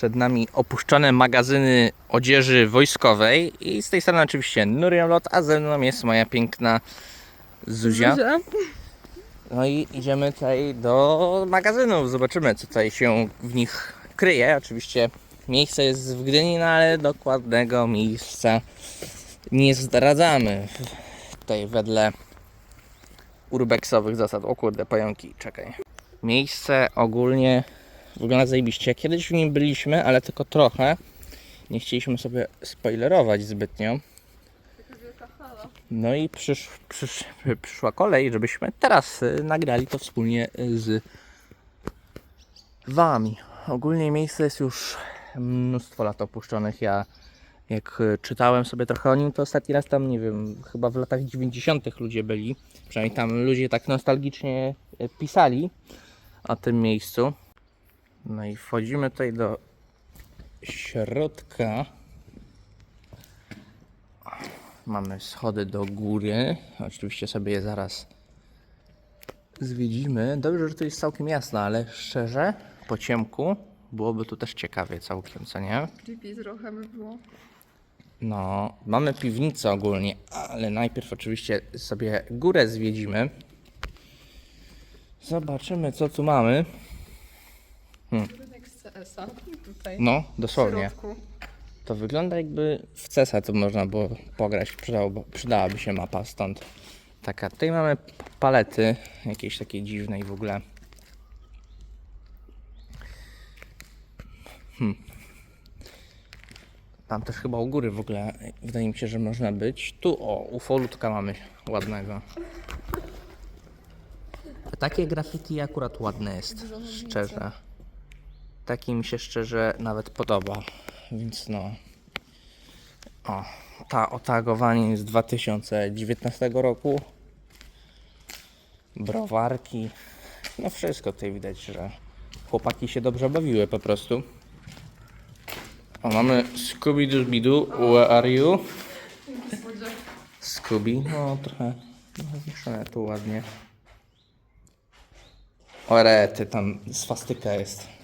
Przed nami opuszczone magazyny odzieży wojskowej i z tej strony oczywiście Nuriolot, a ze mną jest moja piękna Zuzia. No i idziemy tutaj do magazynów, zobaczymy co tutaj się w nich kryje. Oczywiście miejsce jest w Gdyni, no ale dokładnego miejsca nie zdradzamy. Tutaj wedle urbexowych zasad. O kurde, pająki, czekaj. Miejsce ogólnie wygląda zajebiście. Kiedyś w nim byliśmy, ale tylko trochę. Nie chcieliśmy sobie spoilerować zbytnio. No i przysz, przysz, przyszła kolej, żebyśmy teraz y, nagrali to wspólnie y, z Wami. Ogólnie miejsce jest już mnóstwo lat opuszczonych. Ja jak y, czytałem sobie trochę o nim, to ostatni raz tam, nie wiem, chyba w latach 90. ludzie byli. Przynajmniej tam ludzie tak nostalgicznie pisali o tym miejscu. No i wchodzimy tutaj do środka. Mamy schody do góry. Oczywiście sobie je zaraz zwiedzimy. Dobrze, że to jest całkiem jasno, ale szczerze, po ciemku byłoby tu też ciekawie całkiem, co nie? Creepy trochę by było. No, mamy piwnicę ogólnie, ale najpierw oczywiście sobie górę zwiedzimy. Zobaczymy, co tu mamy. Budynek z CS-a. Tutaj. No, w dosłownie. środku. To wygląda jakby w CESa to można było pograć. Przydałoby, przydałaby się mapa stąd. Taka. Tutaj mamy palety, jakieś takie dziwne i w ogóle. Hmm. Tam też chyba u góry w ogóle wydaje mi się, że można być. Tu o, ufolutka mamy ładnego. Takie graffiti akurat ładne jest, szczerze. Taki mi się szczerze nawet podoba, więc no. O, ta otagowanie jest z 2019 roku. Browarki. No wszystko tutaj widać, że chłopaki się dobrze bawiły po prostu. O, mamy Scooby-Doo, where are you? Scooby, no trochę no, zniszczone tu ładnie. O rety, tam swastyka jest.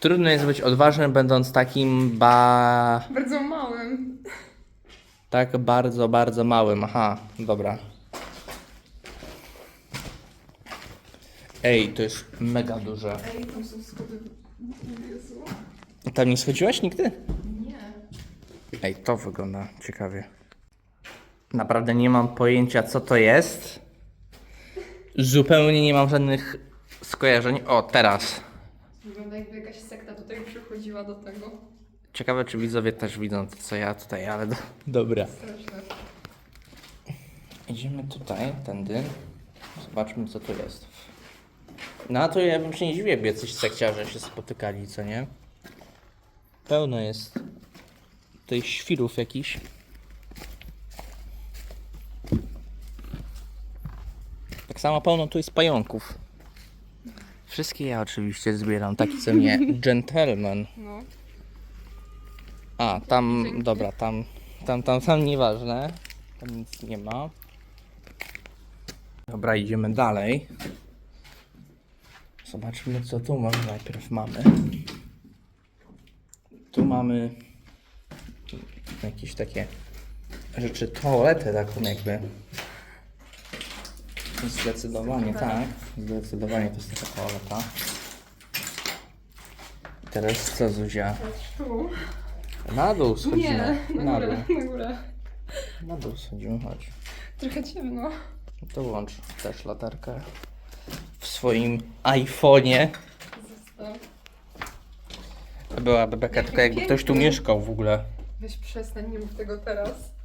Trudno jest być odważnym, będąc takim ba... Bardzo małym. tak bardzo, bardzo małym. Aha, dobra. Ej, to jest mega duże. Ej, tam są schody. Jezu. Tam nie schodziłaś nigdy? Nie. Ej, to wygląda ciekawie. Naprawdę nie mam pojęcia, co to jest. Zupełnie nie mam żadnych skojarzeń. O, teraz. Wygląda jakby jakaś sekta tutaj przychodziła do tego. Ciekawe, czy widzowie też widzą to, co ja tutaj, ale do... dobra. Straszne. Idziemy tutaj, tędy. Zobaczmy, co tu jest. No a to ja bym się nie dziwił, jakby jacyś sekciarze się spotykali, co nie? Pełno jest tutaj świrów jakichś. Tak samo pełno tu jest pająków. Wszystkie ja oczywiście zbieram, taki co mnie gentleman. No. A, tam, dobra, tam, tam, tam, tam nieważne. Tam nic nie ma. Dobra, idziemy dalej. Zobaczmy, co tu może najpierw mamy. Tu mamy jakieś takie rzeczy, toaletę taką jakby. Zdecydowanie tak. Zdecydowanie to jest taka toaleta. Teraz co, Zuzia? Tu. Na dół schodzimy. Nie, na górę, dół. na górę. Na dół schodzimy, chodź. Trochę ciemno. No To włącz też latarkę w swoim iPhone'ie. Byłaby beka, tylko jakby ktoś tu mieszkał w ogóle. Weź przestań, nie mów tego teraz.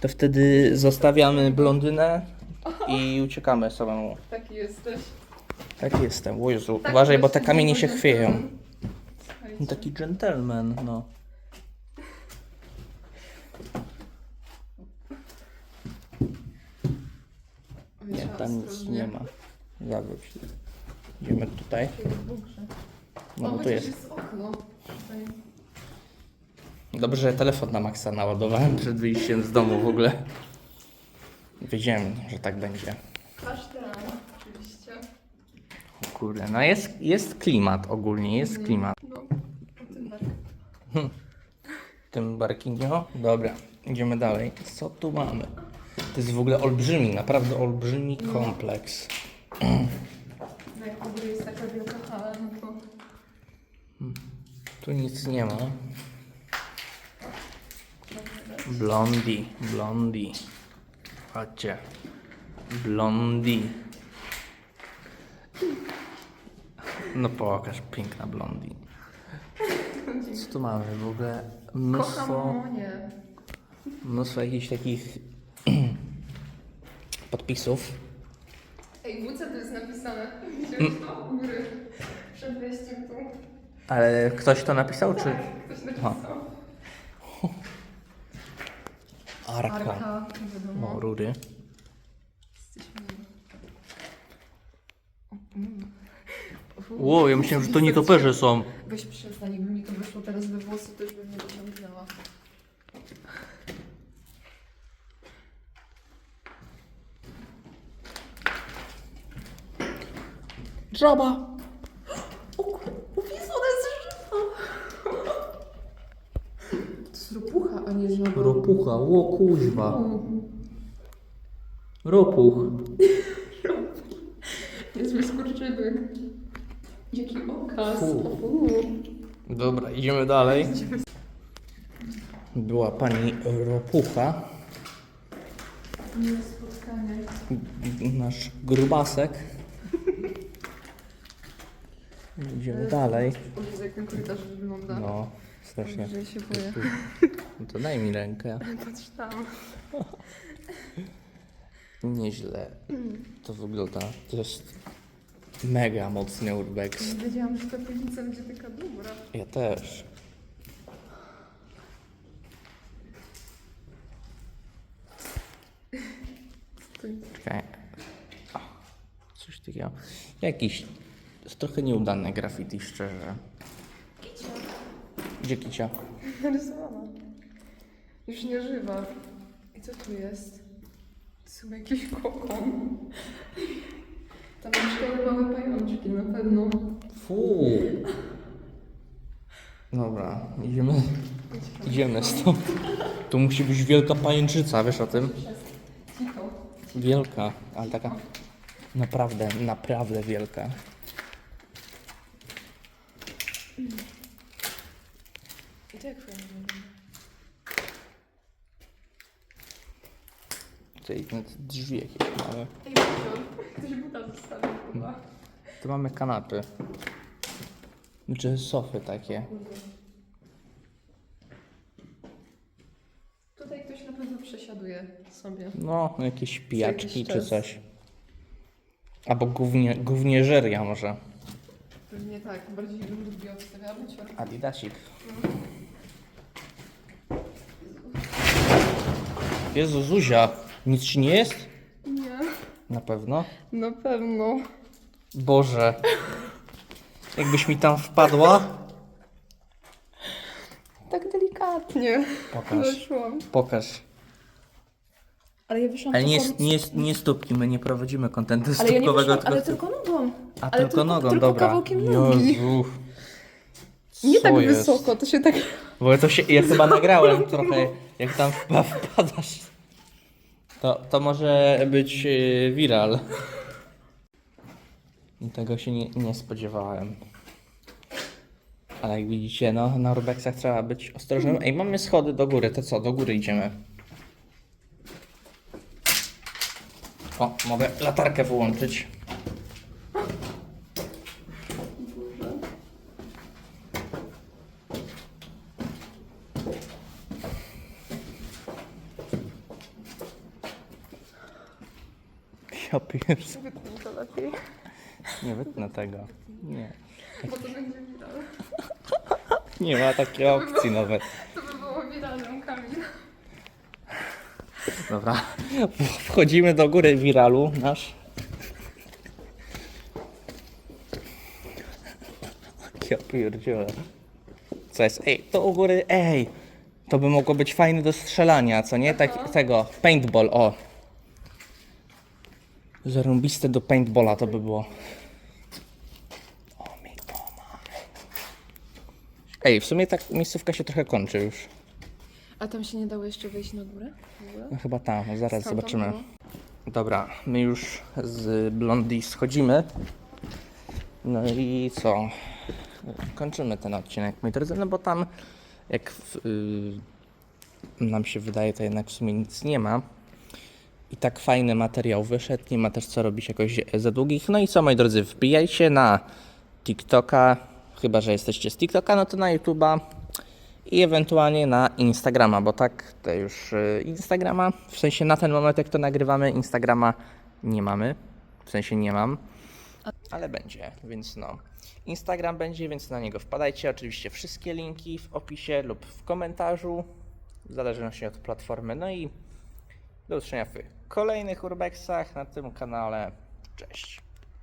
To wtedy zostawiamy blondynę i uciekamy samemu. Taki jesteś. Tak jestem. O Jezu, Tak, uważaj, bo te właśnie kamienie się nie chwieją. Słuchajcie. Taki gentleman, no. Nie, Trzeba tam nic ostrożnie. nie ma. Zawróć. Idziemy tutaj. No o, bo tu chociaż jest. jest okno. Tutaj. Dobrze, że telefon na maksa naładowałem przed wyjściem z domu w ogóle. Wiedziałem, że tak będzie. Kasztelan, oczywiście. Kurde, no jest, jest klimat ogólnie, jest klimat. No, o tym tak. W tym barkinio? Dobra, idziemy dalej. Co tu mamy? To jest w ogóle olbrzymi, naprawdę olbrzymi kompleks. No jak w ogóle jest taka wielka hala, no to... Tu nic nie ma. Blondi, blondi. Chodźcie. Blondi. No pokaż, piękna blondi. Co tu mamy w ogóle? Kocham Mnóstwo, Monię. mnóstwo jakichś takich podpisów. Ej, WC to jest napisane. Widziałeś to? U góry. Przed wejściem tu. Ale ktoś to napisał, czy? Ktoś napisał. Arka. Arka, wiadomo. O, rury. Jesteśmy... O, mm. Ło, ja myślałem, że to nietoperze są. Weź przestań, jakby mi to wyszło teraz we włosy, to już bym nie dociągnęła. Żaba! O kur... O Jezu, ona jest żywa! To jest ropucha, a nie żaba. Ropucha, ło kuźwa. Ropuch. Niezły skurczybyk. Jaki okaz. Fu. Dobra, idziemy dalej. Była pani Ropucha, Miłe spotkanie. nasz grubasek. Idziemy dalej. O Jezu, jak ten korytarz wygląda. No, strasznie. Że się boję. No to daj mi rękę. Tam. Nieźle to wygląda. To jest mega mocny urbex. Nie wiedziałam, że ta piwnica będzie taka dobra. Ja też. Czekaj. O, coś takiego. Jakiś. Jest trochę nieudane graffiti, szczerze. kicia. Gdzie kicia? Narysowana. Już nie żywa. I co tu jest? To są jakieś kokon. Tam mieszkają małe pajączki, na pewno. Fu. Dobra, idziemy. Idziemy stąd. Tu musi być wielka pajęczyca, wiesz o tym? Cicho. Wielka, ale taka naprawdę, naprawdę wielka. I to jak fajnie wygląda. Tutaj nawet drzwi jakieś mamy. Ej, Buzio, ktoś buta zostawił chyba. Tu mamy kanapy. Czy sofy takie. Tutaj ktoś na pewno przesiaduje sobie. No, jakieś pijaczki jakiś czy czas. coś. Albo głównie, głównieżeria może. Pewnie tak, bardziej bym lubiła odstawiała bucior. Adidasik. Jezu, Zuzia, nic ci nie jest? Nie, Na pewno. na pewno. Boże. Jakbyś mi tam wpadła. Tak delikatnie. Pokaż. Weszłam. Pokaż. Ale ja wyszłam Ale nie, tylko... nie, nie stópki, my nie prowadzimy kontentu Ale ja nie stópkowego, wyszłam, ale tylko... nogą. A ale tylko, tylko- nogą, tylko dobra. kawałkiem nogi. Jezu. Nie Co tak jest? wysoko, to się tak... Bo to się, ja chyba nagrałem trochę, jak tam wpa- wpadasz. To, to może być yy, viral. Tego się nie, nie spodziewałem. Ale jak widzicie, no na urbexach trzeba być ostrożnym. Ej, mamy schody do góry, to co, do góry idziemy. O, mogę latarkę wyłączyć. Ja pierdolę. Wytnij to lepiej, Nie wytnę tego. Nie. bo to będzie viral. Nie ma takiej opcji nawet. To by było viralem, Kamil. Dobra. Wchodzimy do góry wiralu nasz. Ja pierdzielę. Co jest? Ej, to u góry, ej! To by mogło być fajne do strzelania, co nie? Tak, tego, paintball, o. Zarąbiste do paintballa to by było. Ej, w sumie tak miejscówka się trochę kończy już. A tam się nie dało jeszcze wejść na górę? No chyba tam, no zaraz zobaczymy. No. Dobra, my już z Blondie schodzimy. No i co? Kończymy ten odcinek, moi drodzy, no bo tam, jak w, y, nam się wydaje, to jednak w sumie nic nie ma. I tak fajny materiał wyszedł, nie ma też co robić jakoś za długich. No i co, moi drodzy, wbijajcie na TikToka, chyba że jesteście z TikToka, no to na YouTube'a i ewentualnie na Instagrama, bo tak to już y, Instagrama, w sensie na ten moment jak to nagrywamy, Instagrama nie mamy, w sensie nie mam, ale będzie, więc no. Instagram będzie, więc na niego wpadajcie. Oczywiście wszystkie linki w opisie lub w komentarzu, w zależności od platformy. No i do usłyszenia w kolejnych urbexach na tym kanale. Cześć.